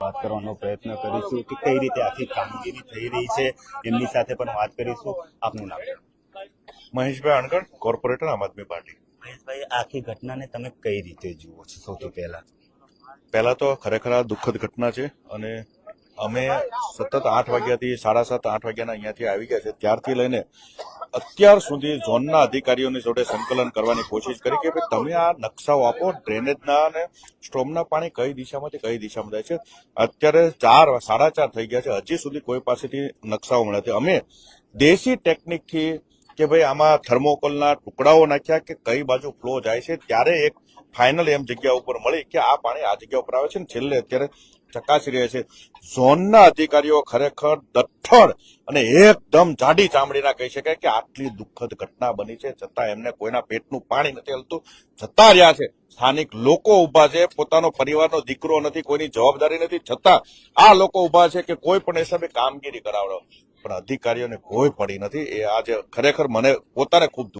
વાત કરવાનો પ્રયત્ન કરીશું કે કઈ રીતે આખી કામગીરી થઈ રહી છે એમની સાથે પણ વાત કરીશું. આપનું નામ? મહેશભાઈ અણગણ કોર્પોરેટર આમ આદમી પાર્ટી. મહેશભાઈ આખી ઘટનાને તમે કઈ રીતે જુઓ છો સૌથી પહેલા? પહેલા તો ખરેખર આ દુઃખદ ઘટના છે અને અમે સતત આઠ વાગ્યાથી સાડા સાત આઠ વાગ્યાના અહીંયાથી આવી ગયા છે. ત્યારથી લઈને અત્યાર સુધી ઝોનના અધિકારીઓની જોડે સંકલન કરવાની કોશિશ કરી કે ભાઈ તમે આ નકશાઓ આપો, ડ્રેનેજના અને સ્ટ્રોમના પાણી કઈ દિશામાંથી, કઈ દિશામાં જાય છે. અત્યારે ચાર, સાડા ચાર થઈ ગયા છે. હજી સુધી કોઈ પાસેથી નકશાઓ મળ્યા છે અમે દેશી ટેકનિકથી કે ભાઈ આમાં થર્મોકોલના ટુકડાઓ નાખ્યા કે કઈ બાજુ ફ્લો જાય છે, ત્યારે એક ફાઇનલ એમ જગ્યા ઉપર મળી કે આ પાણી આ જગ્યા ઉપર આવે છે ને છેલ્લે અત્યારે ચકાસી રહ્યા છે. ઝોનના અધિકારીઓ ખરેખર દઠ્ઠળ અને એકદમ જાડી ચામડીના કહી શકાય કે આટલી દુઃખદ ઘટના બની છે, છતાં એમને કોઈના પેટનું પાણી નથી હલતું, જતા રહ્યા છે. સ્થાનિક લોકો ઊભા છે, પોતાનો પરિવારનો દીકરો નથી, કોઈની જવાબદારી નથી. છતાં આ લોકો ઊભા છે કે કોઈ પણ હિસાબે કામગીરી કરાવડો પણ અધિકારીઓને કોઈ પડી નથી. એ આજે ખરેખર મને પોતાને ખૂબ